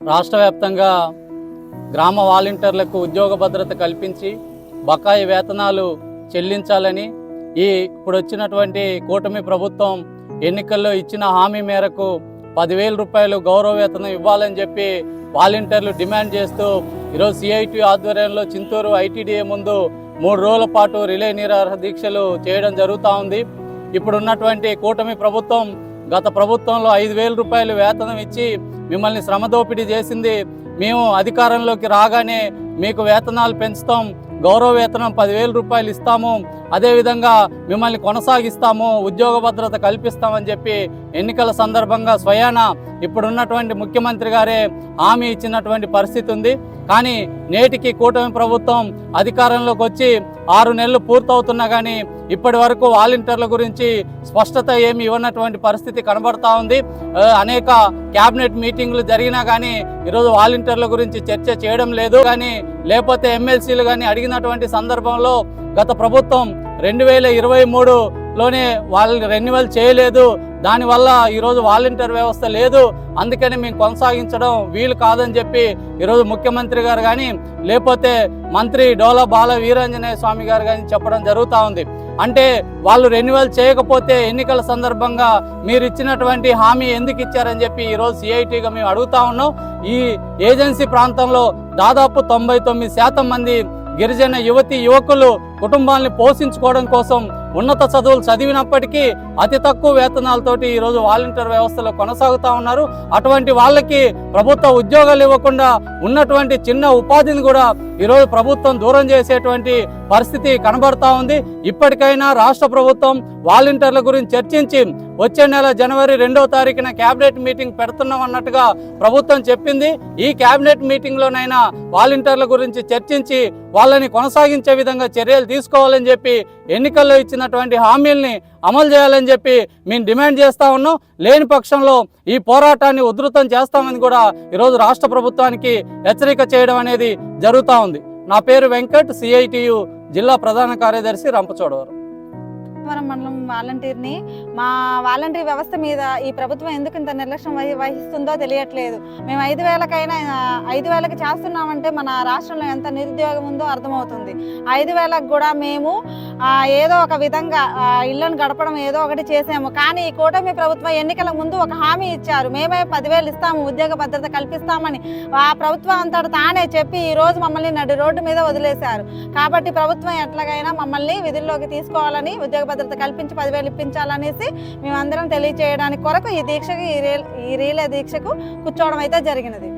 రాష్ట్ర వ్యాప్తంగా గ్రామ వాలంటీర్లకు ఉద్యోగ భద్రత కల్పించి బకాయి వేతనాలు చెల్లించాలని ఈ ఇప్పుడు వచ్చినటువంటి కూటమి ప్రభుత్వం ఎన్నికల్లో ఇచ్చిన హామీ మేరకు పదివేల రూపాయలు గౌరవ వేతనం ఇవ్వాలని చెప్పి వాలంటీర్లు డిమాండ్ చేస్తూ ఈరోజు సిఐటి ఆధ్వర్యంలో చింతూరు ఐటీడీఏ ముందు మూడు రోజుల పాటు రిలే నిరాహార దీక్షలు చేయడం జరుగుతూ ఉంది. ఇప్పుడున్నటువంటి కూటమి ప్రభుత్వం గత ప్రభుత్వంలో ఐదు వేల రూపాయలు వేతనం ఇచ్చి మిమ్మల్ని శ్రమ దోపిడీ చేసింది. మేము అధికారంలోకి రాగానే మీకు వేతనాలు పెంచుతాం. గౌరవ వేతనం పదివేల రూపాయలు ఇస్తాము. అదేవిధంగా మిమ్మల్ని కొనసాగిస్తాము. ఉద్యోగ భద్రత కల్పిస్తామని చెప్పి ఎన్నికల సందర్భంగా స్వయాన ఇప్పుడున్నటువంటి ముఖ్యమంత్రి గారే హామీ ఇచ్చినటువంటి పరిస్థితి ఉంది. కానీ నేటికి కూటమి ప్రభుత్వం అధికారంలోకి వచ్చి ఆరు నెలలు పూర్తవుతున్నా కానీ ఇప్పటి వరకు వాలంటీర్ల గురించి స్పష్టత ఏమి ఇవ్వనటువంటి పరిస్థితి కనబడతా ఉంది. అనేక క్యాబినెట్ మీటింగ్లు జరిగినా కానీ ఈరోజు వాలంటీర్ల గురించి చర్చ చేయడం లేదు. కానీ లేకపోతే ఎమ్మెల్సీలు కానీ అడిగినటువంటి సందర్భంలో గత ప్రభుత్వం రెండు వేల ఇరవై మూడు లోనే వాళ్ళు రెన్యువల్ చేయలేదు. దానివల్ల ఈరోజు వాలంటీర్ వ్యవస్థ లేదు. అందుకని మేము కొనసాగించడం వీలు కాదని చెప్పి ఈరోజు ముఖ్యమంత్రి గారు కానీ లేకపోతే మంత్రి డోలా బాల వీరాంజనేయ స్వామి గారు కానీ చెప్పడం జరుగుతూ ఉంది. అంటే వాళ్ళు రెన్యువల్ చేయకపోతే ఎన్నికల సందర్భంగా మీరు ఇచ్చినటువంటి హామీ ఎందుకు ఇచ్చారని చెప్పి ఈరోజు సిఐటిగా మేము అడుగుతా ఉన్నాం. ఈ ఏజెన్సీ ప్రాంతంలో దాదాపు తొంభై తొమ్మిది శాతం మంది గిరిజన యువతి యువకులు కుటుంబాన్ని పోషించుకోవడం కోసం ఉన్నత చదువులు చదివినప్పటికీ అతి తక్కువ వేతనాలతోటి ఈరోజు వాలంటీర్ వ్యవస్థలో కొనసాగుతూ ఉన్నారు. అటువంటి వాళ్ళకి ప్రభుత్వ ఉద్యోగాలు ఇవ్వకుండా ఉన్నటువంటి చిన్న ఉపాధిని కూడా ఈరోజు ప్రభుత్వం దూరం చేసేటువంటి పరిస్థితి కనబడతా ఉంది. ఇప్పటికైనా రాష్ట్ర ప్రభుత్వం వాలంటీర్ల గురించి చర్చించి వచ్చే నెల జనవరి రెండవ తారీఖున కేబినెట్ మీటింగ్ పెడుతున్నాం అన్నట్టుగా ప్రభుత్వం చెప్పింది. ఈ కేబినెట్ మీటింగ్లోనైనా వాలంటీర్ల గురించి చర్చించి వాళ్ళని కొనసాగించే విధంగా చర్యలు తీసుకోవాలని చెప్పి ఎన్నికల్లో ఇచ్చినటువంటి హామీల్ని అమలు చేయాలని చెప్పి మేము డిమాండ్ చేస్తా ఉన్నాం. లేని పక్షంలో ఈ పోరాటాన్ని ఉధృతం చేస్తామని కూడా ఈరోజు రాష్ట్ర ప్రభుత్వానికి హెచ్చరిక చేయడం అనేది జరుగుతూ ఉంది. నా పేరు వెంకట్ సిఐటియు జిల్లా ప్రధాన కార్యదర్శి రంపచోడవరం. మనం మండలం వాలంటీర్ని మా వాలంటీర్ వ్యవస్థ మీద ఈ ప్రభుత్వం ఎందుకు ఇంత నిర్లక్ష్యం వహి- వహిస్తుందో తెలియట్లేదు. మేము ఐదు వేలకైనా ఐదు వేలకి చేస్తున్నామంటే మన రాష్ట్రంలో ఎంత నిరుద్యోగం ఉందో అర్థమవుతుంది. ఐదు వేలకు కూడా మేము ఏదో ఒక విధంగా ఇళ్ళను ఇళ్ళను గడపడం ఏదో ఒకటి చేసాము. కానీ ఈ కూటమి ప్రభుత్వం ఎన్నికల ముందు ఒక హామీ ఇచ్చారు. మేమే పదివేలు ఇస్తాము ఉద్యోగ భద్రత కల్పిస్తామని. ఆ ప్రభుత్వం అంతటా తానే చెప్పి ఈ రోజు మమ్మల్ని నడి రోడ్డు మీద వదిలేశారు. కాబట్టి ప్రభుత్వం ఎట్లాగైనా మమ్మల్ని విధుల్లోకి తీసుకోవాలని ఉద్యోగ భద్రత కల్పించి పదివేలు ఇప్పించాలనేసి మేమందరం తెలియచేయడానికి కొరకు ఈ దీక్షకు ఈ రే ఈ రీలే దీక్షకు కూర్చోవడం అయితే జరిగినది.